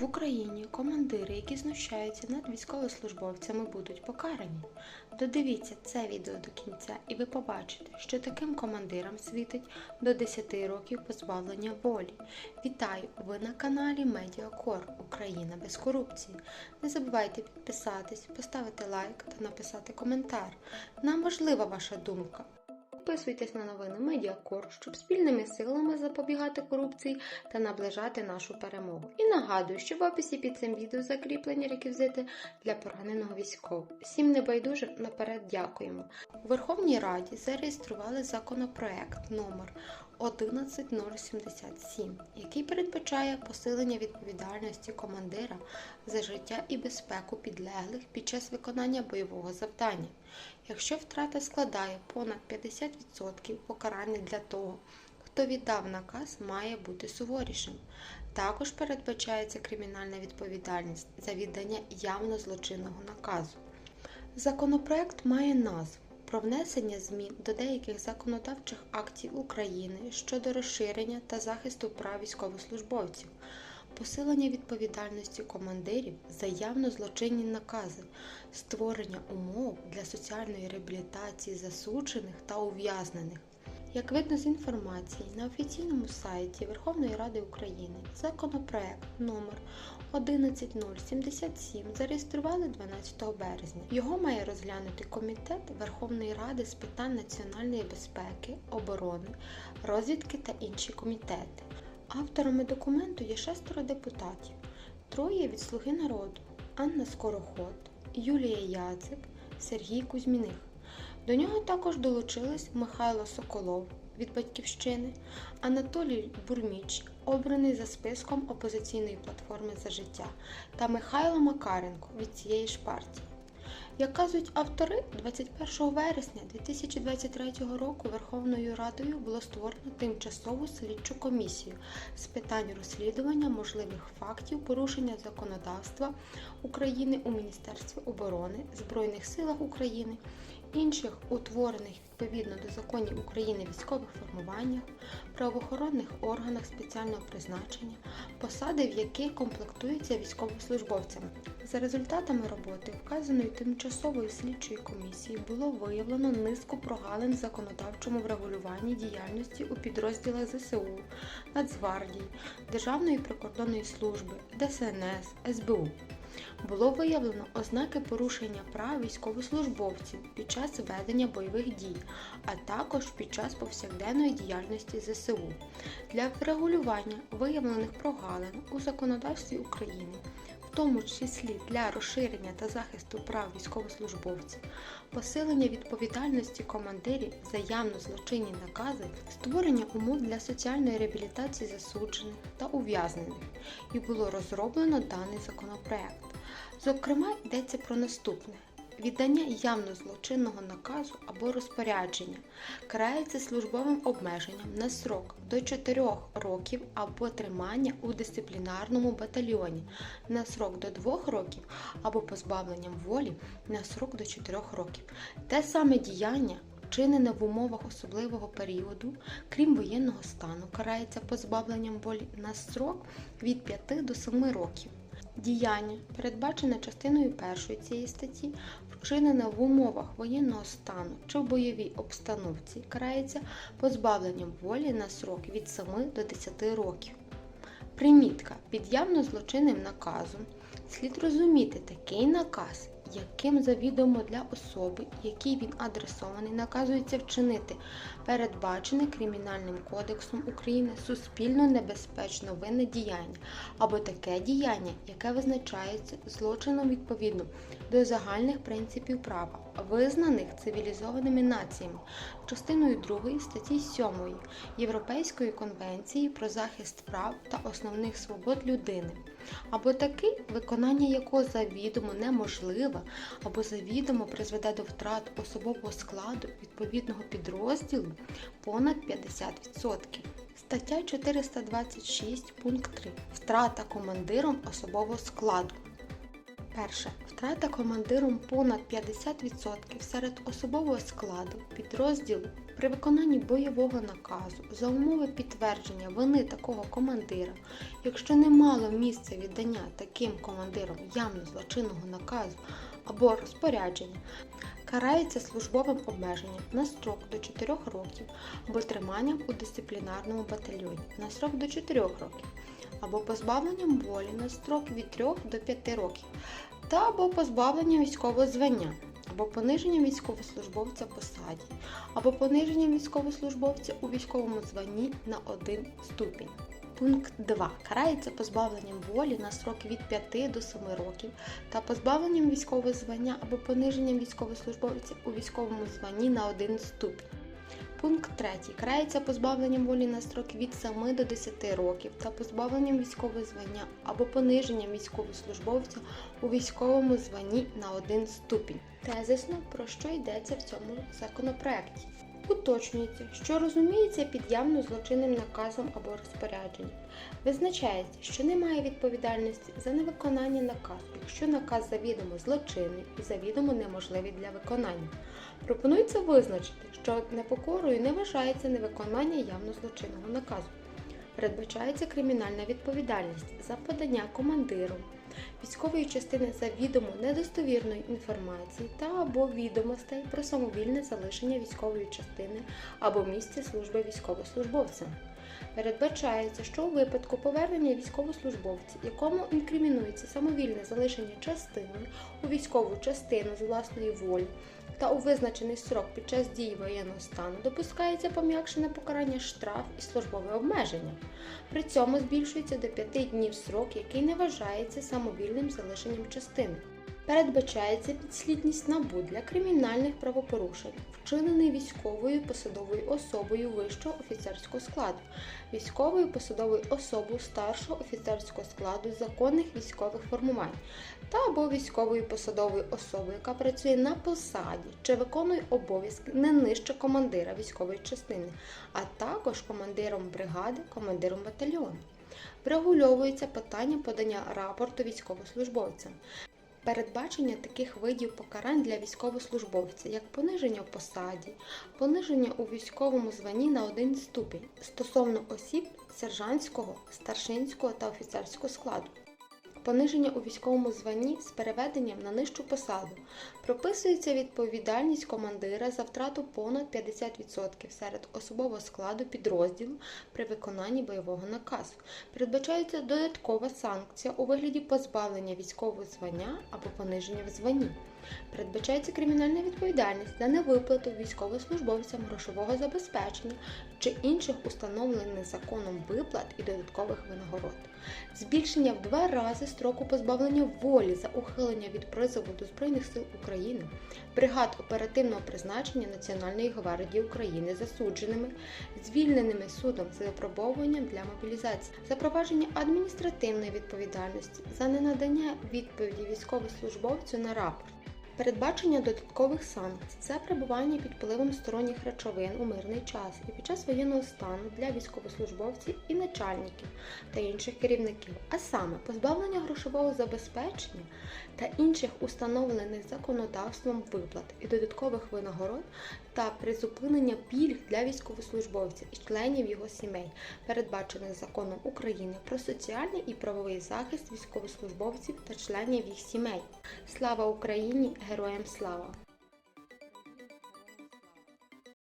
В Україні командири, які знущаються над військовослужбовцями, будуть покарані. Додивіться це відео до кінця, і ви побачите, що таким командирам світить до 10 років позбавлення волі. Вітаю! Ви на каналі Медіакор Україна без корупції. Не забувайте підписатись, поставити лайк та написати коментар. Нам важлива ваша думка. Підписуйтесь на новини Медіакор, щоб спільними силами запобігати корупції та наближати нашу перемогу. І нагадую, що в описі під цим відео закріплені реквізити для пораненого військового. Всім небайдужим наперед дякуємо. У Верховній Раді зареєстрували законопроект номер 11077, який передбачає посилення відповідальності командира за життя і безпеку підлеглих під час виконання бойового завдання. Якщо втрата складає понад 50%, покарання для того, хто віддав наказ, має бути суворішим. Також передбачається кримінальна відповідальність за віддання явно злочинного наказу. Законопроект має назву про внесення змін до деяких законодавчих актів України щодо розширення та захисту прав військовослужбовців, посилення відповідальності командирів за явно злочинні накази, створення умов для соціальної реабілітації засуджених та ув'язнених. Як видно з інформації на офіційному сайті Верховної Ради України законопроект номер 11077 зареєстрували 12 березня. Його має розглянути Комітет Верховної Ради з питань національної безпеки, оборони, розвідки та інші комітети. Авторами документу є шестеро депутатів, троє від Слуги народу Анна Скороход, Юлія Яцик, Сергій Кузьміних. До нього також долучились Михайло Соколов від Батьківщини, Анатолій Бурміч, обраний за списком опозиційної платформи за життя, та Михайло Макаренко від цієї ж партії. Як кажуть автори, 21 вересня 2023 року Верховною Радою було створено тимчасову слідчу комісію з питань розслідування можливих фактів порушення законодавства України у Міністерстві оборони, Збройних силах України, інших утворених відповідно до законів України військових формуваннях, правоохоронних органах спеціального призначення, посади в яких комплектуються військовослужбовцями. За результатами роботи вказаної тимчасової слідчої комісії було виявлено низку прогалин в законодавчому врегулюванні діяльності у підрозділах ЗСУ, Нацгвардії, Державної прикордонної служби, ДСНС, СБУ. Було виявлено ознаки порушення прав військовослужбовців під час ведення бойових дій, а також під час повсякденної діяльності ЗСУ. Для врегулювання виявлених прогалин у законодавстві України, в тому числі для розширення та захисту прав військовослужбовців, посилення відповідальності командирів за явно злочинні накази, створення умов для соціальної реабілітації засуджених та ув'язнених, і було розроблено даний законопроект. Зокрема, йдеться про наступне. Віддання явно злочинного наказу або розпорядження карається службовим обмеженням на срок до 4 років або тримання у дисциплінарному батальйоні на срок до 2 років або позбавленням волі на срок до 4 років. Те саме діяння вчинене в умовах особливого періоду, крім воєнного стану, карається позбавленням волі на срок від 5 до 7 років. Діяння, передбачене частиною першої цієї статті, вчинене в умовах воєнного стану чи в бойовій обстановці, карається позбавленням волі на срок від 7 до 10 років. Примітка під явно злочинним наказом слід розуміти такий наказ, яким завідомо для особи, якій він адресований, наказується вчинити передбачене Кримінальним кодексом України суспільно небезпечно винне діяння або таке діяння, яке визначається злочином відповідно до загальних принципів права, визнаних цивілізованими націями, частиною 2 статті 7 Європейської конвенції про захист прав та основних свобод людини, або такий, виконання якого завідомо неможливе, або завідомо призведе до втрат особового складу відповідного підрозділу понад 50%. Стаття 426 пункт 3. Втрата командиром особового складу. Перше. Втрата командиром понад 50% серед особового складу підрозділу при виконанні бойового наказу за умови підтвердження вини такого командира, якщо не мало місця віддання таким командиром явно злочинного наказу або розпорядження, карається службовим обмеженням на строк до 4 років або триманням у дисциплінарному батальйоні на строк до 4 років, або позбавленням волі на строк від 3 до 5 років, та або позбавленням військового звання, або пониженням військовослужбовця посаді, або пониженням військовослужбовця у військовому званні на 1 ступінь. Пункт 2. Карається позбавленням волі на строк від 5 до 7 років та позбавленням військового звання або пониженням військовослужбовця у військовому званні на 1 ступінь. Пункт 3. Карається позбавленням волі на строк від 7 до 10 років та позбавленням військового звання або пониженням військовослужбовця у військовому званні на один ступінь. Тезисно, про що йдеться в цьому законопроекті. Уточнюється, що розуміється під явно злочинним наказом або розпорядженням. Визначається, що немає відповідальності за невиконання наказу, якщо наказ завідомо злочинний і завідомо неможливий для виконання. Пропонується визначити, що непокорою не вважається невиконання явно злочинного наказу. Передбачається кримінальна відповідальність за подання командиром військової частини завідомо недостовірної інформації та або відомостей про самовільне залишення військової частини або місця служби військовослужбовця. Передбачається, що у випадку повернення військовослужбовця, якому інкримінується самовільне залишення частини у військову частину з власної волі та у визначений срок під час дії воєнного стану, допускається пом'якшене покарання штраф і службове обмеження. При цьому збільшується до 5 днів срок, який не вважається самовільним залишенням частини. Передбачається підслідність НАБУ для кримінальних правопорушень, вчинений військовою посадовою особою вищого офіцерського складу, військовою посадовою особою старшого офіцерського складу законних військових формувань та або військовою посадовою особою, яка працює на посаді чи виконує обов'язки не нижче командира військової частини, а також командиром бригади, командиром батальйону. Врегульовується питання подання рапорту військовослужбовцям. Передбачення таких видів покарань для військовослужбовця, як пониження в посаді, пониження у військовому званні на один ступінь стосовно осіб сержантського, старшинського та офіцерського складу. Пониження у військовому званні з переведенням на нижчу посаду. Прописується відповідальність командира за втрату понад 50% серед особового складу підрозділу при виконанні бойового наказу. Передбачається додаткова санкція у вигляді позбавлення військового звання або пониження в званні. Передбачається кримінальна відповідальність за невиплату військовослужбовцям грошового забезпечення чи інших установлених законом виплат і додаткових винагород. Збільшення в два рази строку позбавлення волі за ухилення від призову до Збройних сил України, бригад оперативного призначення Національної гвардії України засудженими, звільненими судом з випробовуванням для мобілізації, запровадження адміністративної відповідальності за ненадання відповіді військовослужбовцю на рапорт. Передбачення додаткових санкцій це перебування під впливом сторонніх речовин у мирний час і під час воєнного стану для військовослужбовців і начальників та інших керівників, а саме позбавлення грошового забезпечення та інших установлених законодавством виплат і додаткових винагород та призупинення пільг для військовослужбовців і членів його сімей, передбачених законом України про соціальний і правовий захист військовослужбовців та членів їх сімей. Слава Україні! Героям слава!